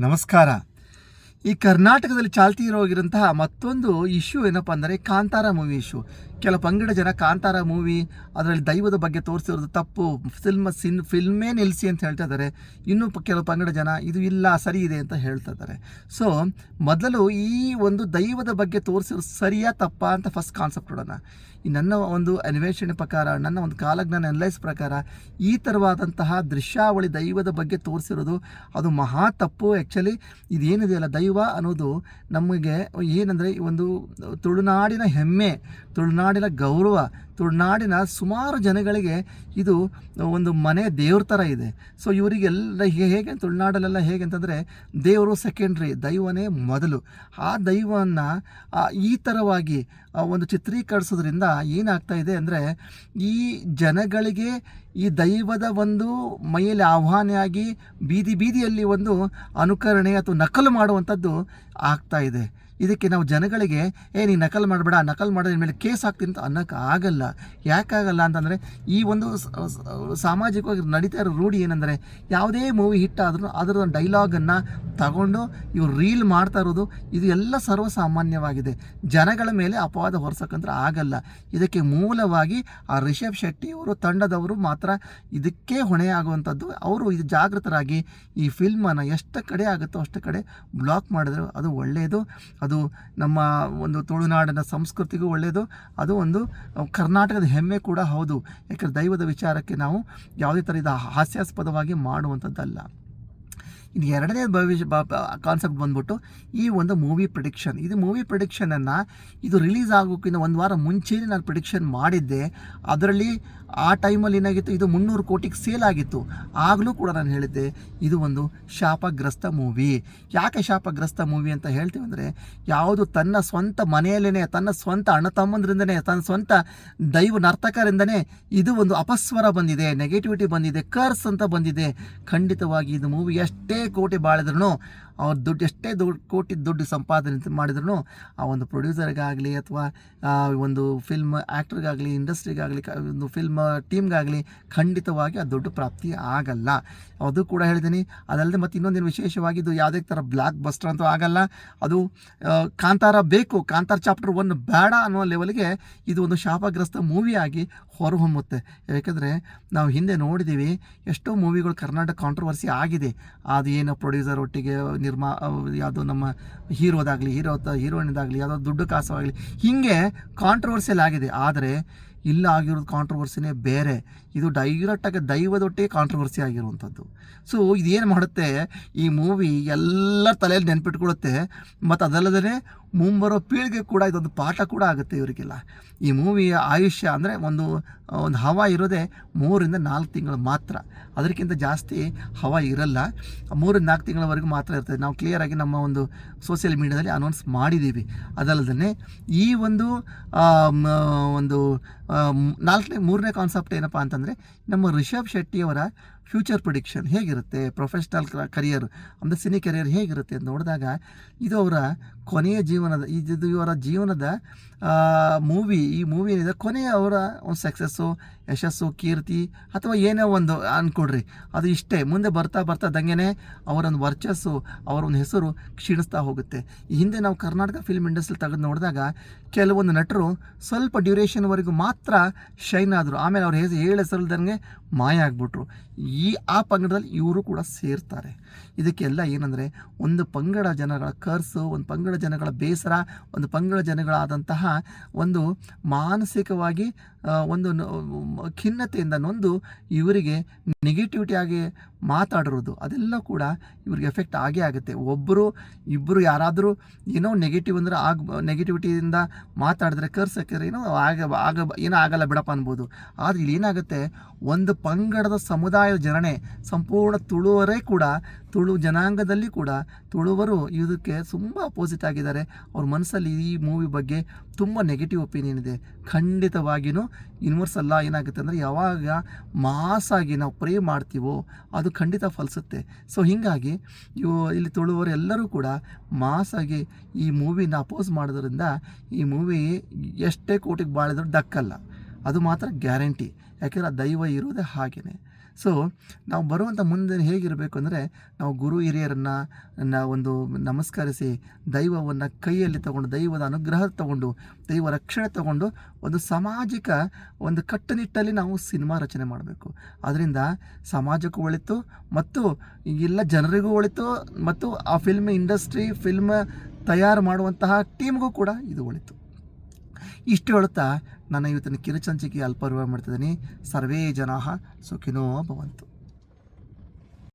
ನಮಸ್ಕಾರ. ಈ ಕರ್ನಾಟಕದಲ್ಲಿ ಚಾಲ್ತಿ ಇರೋಗಿರಂತಹ ಮತ್ತೊಂದು ಇಶ್ಯೂ ಏನಪ್ಪ ಅಂದರೆ ಕಾಂತಾರ ಮೂವಿ ಇಶ್ಯೂ ಕೆಲ ಪಂಗಡ ಜನ ಕಾಂತಾರ ಮೂವಿ ಅದರಲ್ಲಿ ದೈವದ ಬಗ್ಗೆ ತೋರಿಸಿರೋದು ತಪ್ಪು. ಫಿಲ್ಮ್ ಸಿನ್ ಫಿಲ್ಮೇ ನಿಲ್ಲಿಸಿ ಅಂತ ಹೇಳ್ತಾ ಇದ್ದಾರೆ. ಇನ್ನೂ ಕೆಲವು ಪಂಗಡ ಜನ ಇದು ಇಲ್ಲ, ಸರಿ ಇದೆ ಅಂತ ಹೇಳ್ತಾ ಇದ್ದಾರೆ. ಸೊ ಮೊದಲು ಈ ಒಂದು ದೈವದ ಬಗ್ಗೆ ತೋರಿಸಿರೋದು ಸರಿಯಾ ತಪ್ಪ ಅಂತ ಫಸ್ಟ್ ಕಾನ್ಸೆಪ್ಟ್ ನೋಡೋಣ ಈ ನನ್ನ ಒಂದು ಅನ್ವೇಷಣೆ ಪ್ರಕಾರ, ನನ್ನ ಒಂದು ಕಾಲಜ್ಞಾನ ಅನಲೈಸ್ ಪ್ರಕಾರ ಈ ಥರವಾದಂತಹ ದೃಶ್ಯಾವಳಿ ದೈವದ ಬಗ್ಗೆ ತೋರಿಸಿರೋದು ಅದು ಮಹಾ ತಪ್ಪು ಆ್ಯಕ್ಚುಲಿ ಇದೇನಿದೆಯಲ್ಲ ದೈವ ಅನ್ನೋದು ನಮಗೆ ಏನಂದರೆ ಒಂದು ತುಳುನಾಡಿನ ಹೆಮ್ಮೆ. ತುಳುನಾಡಿನ ಗೌರವ, ತುಳುನಾಡಿನ ಸುಮಾರು ಜನಗಳಿಗೆ ಇದು ಒಂದು ಮನೆ ದೇವ್ರ ಥರ ಇದೆ. ಸೊ ಇವರಿಗೆಲ್ಲ ಹೇಗೆ ತುಳುನಾಡಲ್ಲೆಲ್ಲ ಹೇಗೆ ಅಂತಂದರೆ ದೇವರು ಸೆಕೆಂಡ್ರಿ ದೈವನೇ ಮೊದಲು. ಆ ದೈವವನ್ನು ಈ ಥರವಾಗಿ ಒಂದು ಚಿತ್ರೀಕರಿಸೋದ್ರಿಂದ ಏನಾಗ್ತಾ ಇದೆ ಅಂದರೆ ಈ ಜನಗಳಿಗೆ ಈ ದೈವದ ಒಂದು ಮೈಯಲ್ಲಿ ಆಹ್ವಾನೆಯಾಗಿ ಬೀದಿ ಬೀದಿಯಲ್ಲಿ ಒಂದು ಅನುಕರಣೆ ಅಥವಾ ನಕಲು ಮಾಡುವಂಥದ್ದು ಆಗ್ತಾ ಇದೆ. ಇದಕ್ಕೆ ನಾವು ಜನಗಳಿಗೆ, ಏ, ನೀ ನಕಲ್ ಮಾಡಬೇಡ, ನಕಲ್ ಮಾಡೋದ್ರ ಮೇಲೆ ಕೇಸ್ ಆಗ್ತೀನಿ ಅಂತ ಅನ್ನೋಕೆ ಆಗಲ್ಲ. ಯಾಕಾಗಲ್ಲ ಅಂತಂದರೆ, ಈ ಒಂದು ಸಾಮಾಜಿಕವಾಗಿ ನಡೀತಾ ಇರೋ ರೂಢಿ ಏನಂದರೆ, ಯಾವುದೇ ಮೂವಿ ಹಿಟ್ ಆದ್ರೂ ಅದರ ಡೈಲಾಗನ್ನು ತಗೊಂಡು ಇವ್ರು ರೀಲ್ ಮಾಡ್ತಾ ಇರೋದು, ಇದು ಎಲ್ಲ ಸರ್ವಸಾಮಾನ್ಯವಾಗಿದೆ. ಜನಗಳ ಮೇಲೆ ಅಪವಾದ ಹೊರಸಕ್ಕಂದ್ರೆ ಆಗಲ್ಲ. ಇದಕ್ಕೆ ಮೂಲವಾಗಿ ಆ ರಿಷಬ್ ಶೆಟ್ಟಿ ಅವರು ತಂಡದವರು ಮಾತ್ರ ಇದಕ್ಕೆ ಹೊಣೆ ಆಗುವಂಥದ್ದು. ಅವರು ಇದು ಜಾಗೃತರಾಗಿ ಈ ಫಿಲ್ಮನ್ನು ಎಷ್ಟು ಕಡೆ ಆಗುತ್ತೋ ಅಷ್ಟು ಕಡೆ ಬ್ಲಾಕ್ ಮಾಡಿದ್ರು ಅದು ಒಳ್ಳೆಯದು ಅದು ನಮ್ಮ ಒಂದು ತುಳುನಾಡಿನ ಸಂಸ್ಕೃತಿಗೂ ಒಳ್ಳೆಯದು. ಅದು ಒಂದು ಕರ್ನಾಟಕದ ಹೆಮ್ಮೆ ಕೂಡ ಹೌದು. ಯಾಕಂದರೆ ದೈವದ ವಿಚಾರಕ್ಕೆ ನಾವು ಯಾವುದೇ ಥರ ಇದು ಹಾಸ್ಯಾಸ್ಪದವಾಗಿ ಮಾಡುವಂಥದ್ದಲ್ಲ. ಇನ್ನು ಎರಡನೇ ಭವಿಷ್ಯ ಕಾನ್ಸೆಪ್ಟ್ ಬಂದ್ಬಿಟ್ಟು ಈ ಒಂದು ಮೂವಿ ಪ್ರಿಡಿಕ್ಷನ್ ಇದು ಮೂವಿ ಪ್ರಿಡಿಕ್ಷನನ್ನು ಇದು ರಿಲೀಸ್ ಆಗೋಕ್ಕಿಂತ ಒಂದು ವಾರ ಮುಂಚೆನೇ ನಾನು ಪ್ರಿಡಿಕ್ಷನ್ ಮಾಡಿದ್ದೆ. ಅದರಲ್ಲಿ ಆ ಟೈಮಲ್ಲಿ ಏನಾಗಿತ್ತು? ಇದು ಮುನ್ನೂರು ಕೋಟಿಗೆ ಸೇಲ್ ಆಗಿತ್ತು. ಆಗಲೂ ಕೂಡ ನಾನು ಹೇಳಿದ್ದೆ, ಇದು ಒಂದು ಶಾಪಗ್ರಸ್ತ ಮೂವಿ ಯಾಕೆ ಶಾಪಗ್ರಸ್ತ ಮೂವಿ ಅಂತ ಹೇಳ್ತೀವಿ ಅಂದರೆ, ಯಾವುದು ತನ್ನ ಸ್ವಂತ ಮನೆಯಲ್ಲೇ ತನ್ನ ಸ್ವಂತ ಅಣ್ಣ ತಮ್ಮಂದ್ರಿಂದನೇ, ತನ್ನ ಸ್ವಂತ ದೈವ ನರ್ತಕರಿಂದನೇ ಇದು ಒಂದು ಅಪಸ್ವರ ಬಂದಿದೆ ನೆಗೆಟಿವಿಟಿ ಬಂದಿದೆ ಕರ್ಸ್ ಅಂತ ಬಂದಿದೆ. ಖಂಡಿತವಾಗಿ ಇದು ಮೂವಿ ಎಷ್ಟೇ ಕೋಟಿ ಬಾಳಿದ್ರು ಅವ್ರ ದುಡ್ಡು ಎಷ್ಟೇ ದುಡ್ಡು ಕೋಟಿ ದುಡ್ಡು ಸಂಪಾದನೆ ಮಾಡಿದ್ರು ಆ ಒಂದು ಪ್ರೊಡ್ಯೂಸರ್ಗಾಗಲಿ ಅಥವಾ ಒಂದು ಫಿಲ್ಮ್ ಆ್ಯಕ್ಟ್ರಿಗಾಗಲಿ ಇಂಡಸ್ಟ್ರಿಗಾಗಲಿ ಒಂದು ಫಿಲ್ಮ್ ಟೀಮ್ಗಾಗಲಿ ಖಂಡಿತವಾಗಿ ಆ ದುಡ್ಡು ಪ್ರಾಪ್ತಿ ಆಗಲ್ಲ. ಅದು ಕೂಡ ಹೇಳಿದ್ದೀನಿ ಅದಲ್ಲದೆ ಮತ್ತು ಇನ್ನೊಂದೇನು ವಿಶೇಷವಾಗಿ ಇದು ಯಾವುದೇ ಥರ ಬ್ಲಾಕ್ ಬಸ್ಟರ್ ಅಂತೂ ಆಗಲ್ಲ. ಅದು ಕಾಂತಾರ ಬೇಕು. ಕಾಂತಾರ ಚಾಪ್ಟರ್ ಒನ್ ಬೇಡ ಅನ್ನೋ ಲೆವೆಲ್ಗೆ ಇದು ಒಂದು ಶಾಪಗ್ರಸ್ತ ಮೂವಿಯಾಗಿ ಹೊರಹೊಮ್ಮುತ್ತೆ. ಯಾಕೆಂದರೆ ನಾವು ಹಿಂದೆ ನೋಡಿದ್ದೀವಿ ಎಷ್ಟೋ ಮೂವಿಗಳು ಕರ್ನಾಟಕ ಕಾಂಟ್ರವರ್ಸಿ ಆಗಿದೆ. ಅದು ಏನು ಪ್ರೊಡ್ಯೂಸರ್ ಒಟ್ಟಿಗೆ ನಿರ್ಮಾ ಯಾವುದೋ ನಮ್ಮ ಹೀರೋದಾಗಲಿ ಹೀರೋ ಹೀರೋಯಿನ್ದಾಗಲಿ ಯಾವುದೋ ದುಡ್ಡು ಕಾಸವಾಗಲಿ ಹೀಗೆ ಕಾಂಟ್ರವರ್ಸಿಯಲ್ ಆಗಿದೆ. ಆದರೆ ಇಲ್ಲ ಆಗಿರೋದು ಕಾಂಟ್ರವರ್ಸಿನೇ ಬೇರೆ. ಇದು ಡೈರೆಕ್ಟಾಗಿ ದೈವದೊಟ್ಟಿಗೆ ಕಾಂಟ್ರವರ್ಸಿ ಆಗಿರುವಂಥದ್ದು. ಸೊ ಇದೇನು ಮಾಡುತ್ತೆ? ಈ ಮೂವಿ ಎಲ್ಲರ ತಲೆಯಲ್ಲಿ ನೆನ್ಪಿಟ್ಕೊಳ್ಳುತ್ತೆ ಮತ್ತು ಅದಲ್ಲದೇ ಮುಂಬರೋ ಪೀಳಿಗೆ ಕೂಡ ಇದೊಂದು ಪಾಠ ಕೂಡ ಆಗುತ್ತೆ ಇವರಿಗೆಲ್ಲ. ಈ ಮೂವಿಯ ಆಯುಷ್ಯ ಅಂದರೆ ಒಂದು ಒಂದು ಹವಾ ಇರೋದೇ ಮೂರಿಂದ ನಾಲ್ಕು ತಿಂಗಳು ಮಾತ್ರ. ಅದಕ್ಕಿಂತ ಜಾಸ್ತಿ ಹವಾ ಇರಲ್ಲ. ಮೂರಿಂದ ನಾಲ್ಕು ತಿಂಗಳವರೆಗೂ ಮಾತ್ರ ಇರ್ತದೆ. ನಾವು ಕ್ಲಿಯರಾಗಿ ನಮ್ಮ ಒಂದು ಸೋಷಿಯಲ್ ಮೀಡಿಯಾದಲ್ಲಿ ಅನೌನ್ಸ್ ಮಾಡಿದ್ದೀವಿ ಅದಲ್ಲದೆ ಈ ಒಂದು ಒಂದು ನಾಲ್ಕನೇ ಮೂರನೇ ಕಾನ್ಸೆಪ್ಟ್ ಏನಪ್ಪ ಅಂತಂದರೆ ನಮ್ಮ ರಿಷಬ್ ಶೆಟ್ಟಿಯವರ ಫ್ಯೂಚರ್ ಪ್ರಿಡಿಕ್ಷನ್ ಹೇಗಿರುತ್ತೆ? ಪ್ರೊಫೆಷ್ನಲ್ ಕರಿಯರ್ ಅಂದರೆ ಸಿನಿ ಕೆರಿಯರ್ ಹೇಗಿರುತ್ತೆ ಅಂತ ನೋಡಿದಾಗ, ಇದು ಅವರ ಕೊನೆಯ ಜೀವನದ ಇದು ಇವರ ಜೀವನದ ಮೂವಿ ಈ ಮೂವಿ ಏನಿದೆ, ಕೊನೆಯ ಅವರ ಒಂದು ಸಕ್ಸಸ್ಸು ಯಶಸ್ಸು, ಕೀರ್ತಿ, ಅಥವಾ ಏನೋ ಒಂದು ಅಂದ್ಕೊಡ್ರಿ ಅದು ಇಷ್ಟೇ, ಮುಂದೆ ಬರ್ತಾ ಬರ್ತಾ ದಂಗೆನೆ ಅವರೊಂದು ವರ್ಚಸ್ಸು ಅವರ ಒಂದು ಹೆಸರು ಕ್ಷೀಣಿಸ್ತಾ ಹೋಗುತ್ತೆ. ಈ ಹಿಂದೆ ನಾವು ಕರ್ನಾಟಕ ಫಿಲ್ಮ್ ಇಂಡಸ್ಟ್ರಿ ತೆಗೆದು ನೋಡಿದಾಗ, ಕೆಲವೊಂದು ನಟರು ಸ್ವಲ್ಪ ಡ್ಯೂರೇಷನ್ವರೆಗೂ ಮಾತ್ರ ಶೈನ್ ಆದರು. ಆಮೇಲೆ ಅವ್ರ ಹೆಸರು ಹೇಳ ಹೆಸರಿಲ್ದಂಗೆ ಮಾಯ ಆಗಿಬಿಟ್ರು. ಈ, ಆ ಪಂಗಡದಲ್ಲಿ ಇವರು ಕೂಡ ಸೇರ್ತಾರೆ. ಇದಕ್ಕೆಲ್ಲ ಏನಂದರೆ, ಒಂದು ಪಂಗಡ ಜನಗಳ ಕರ್ಸು, ಒಂದು ಪಂಗಡ ಜನಗಳ ಬೇಸರ, ಒಂದು ಪಂಗಡ ಜನಗಳಾದಂತಹ ಒಂದು ಮಾನಸಿಕವಾಗಿ ಒಂದು ಖಿನ್ನತೆಯಿಂದ ನೊಂದು ಇವರಿಗೆ ನೆಗೆಟಿವಿಟಿ ಆಗಿ ಮಾತಾಡಿರೋದು. ಅದೆಲ್ಲ ಕೂಡ ಇವ್ರಿಗೆ ಎಫೆಕ್ಟ್ ಆಗೇ ಆಗುತ್ತೆ. ಒಬ್ಬರು ಇಬ್ಬರು ಯಾರಾದರೂ ಏನೋ ನೆಗೆಟಿವ್ ಅಂದರೆ ಆಗ ನೆಗೆಟಿವಿಟಿಯಿಂದ ಮಾತಾಡಿದ್ರೆ ಕರ್ಸಕ್ಕೆ ಏನೋ ಆಗ ಆಗ, ಏನೋ ಆಗಲ್ಲ ಬಿಡಪ್ಪ ಅನ್ಬೋದು. ಆದರೆ ಇಲ್ಲಿ ಏನಾಗುತ್ತೆ, ಒಂದು ಪಂಗಡದ ಸಮುದಾಯದ ಜನನೆ ಸಂಪೂರ್ಣ ತುಳುವರೇ ಕೂಡ, ತುಳು ಜನಾಂಗದಲ್ಲಿ ಕೂಡ ತುಳುವರು ಇದಕ್ಕೆ ತುಂಬ ಅಪೋಸಿಟ್ ಆಗಿದ್ದಾರೆ. ಅವ್ರ ಮನಸ್ಸಲ್ಲಿ ಈ ಮೂವಿ ಬಗ್ಗೆ ತುಂಬ ನೆಗೆಟಿವ್ ಒಪಿನಿಯನ್ ಇದೆ. ಖಂಡಿತವಾಗಿಯೂ ಯೂನಿವರ್ಸಲ್ಲ ಏನಾಗುತ್ತೆ ಅಂದರೆ ಯಾವಾಗ ಮಾಸಾಗಿ ನಾವು ಪ್ರೇ ಮಾಡ್ತೀವೋ ಅದು ಖಂಡಿತ ಫಲಿಸುತ್ತೆ. ಸೊ ಹೀಗಾಗಿ ಇವು ಇಲ್ಲಿ ತುಳುವರು ಎಲ್ಲರೂ ಕೂಡ ಮಾಸಾಗಿ ಈ ಮೂವಿನ ಅಪೋಸ್ ಮಾಡೋದ್ರಿಂದ ಈ ಮೂವಿ ಎಷ್ಟೇ ಕೋಟಿಗೆ ಬಾಳಿದ್ರು ದಕ್ಕಲ್ಲ ಅದು ಮಾತ್ರ ಗ್ಯಾರಂಟಿ. ಯಾಕೆಂದರೆ ಆ ದೈವ ಇರೋದೇ ಹಾಗೆಯೇ ಸೊ ನಾವು ಬರುವಂಥ ಮುಂದೆ ಹೇಗಿರಬೇಕು ಅಂದರೆ, ನಾವು ಗುರು ಹಿರಿಯರನ್ನು ಒಂದು ನಮಸ್ಕರಿಸಿ ದೈವವನ್ನು ಕೈಯಲ್ಲಿ ತಗೊಂಡು, ದೈವದ ಅನುಗ್ರಹ ತಗೊಂಡು, ದೈವ ರಕ್ಷಣೆ ತಗೊಂಡು ಒಂದು ಸಾಮಾಜಿಕ ಒಂದು ಕಟ್ಟುನಿಟ್ಟಲ್ಲಿ ನಾವು ಸಿನಿಮಾ ರಚನೆ ಮಾಡಬೇಕು. ಅದರಿಂದ ಸಮಾಜಕ್ಕೂ ಒಳಿತು ಮತ್ತು ಎಲ್ಲ ಜನರಿಗೂ ಒಳಿತು ಮತ್ತು ಆ ಫಿಲ್ಮ್ ಇಂಡಸ್ಟ್ರಿ ಫಿಲ್ಮ್ ತಯಾರು ಮಾಡುವಂತಹ ಟೀಮ್ಗೂ ಕೂಡ ಇದು ಒಳಿತು. ಇಷ್ಟು ಹೇಳುತ್ತಾ ನನ್ನ ಇವತ್ತಿನ ಕಿರುಚಂಚಿಕೆ ಅಲ್ಪ ಮಾಡ್ತಿದ್ದೀನಿ. ಸರ್ವೇ ಜನ ಸುಖಿನೋ ಭವಂತು.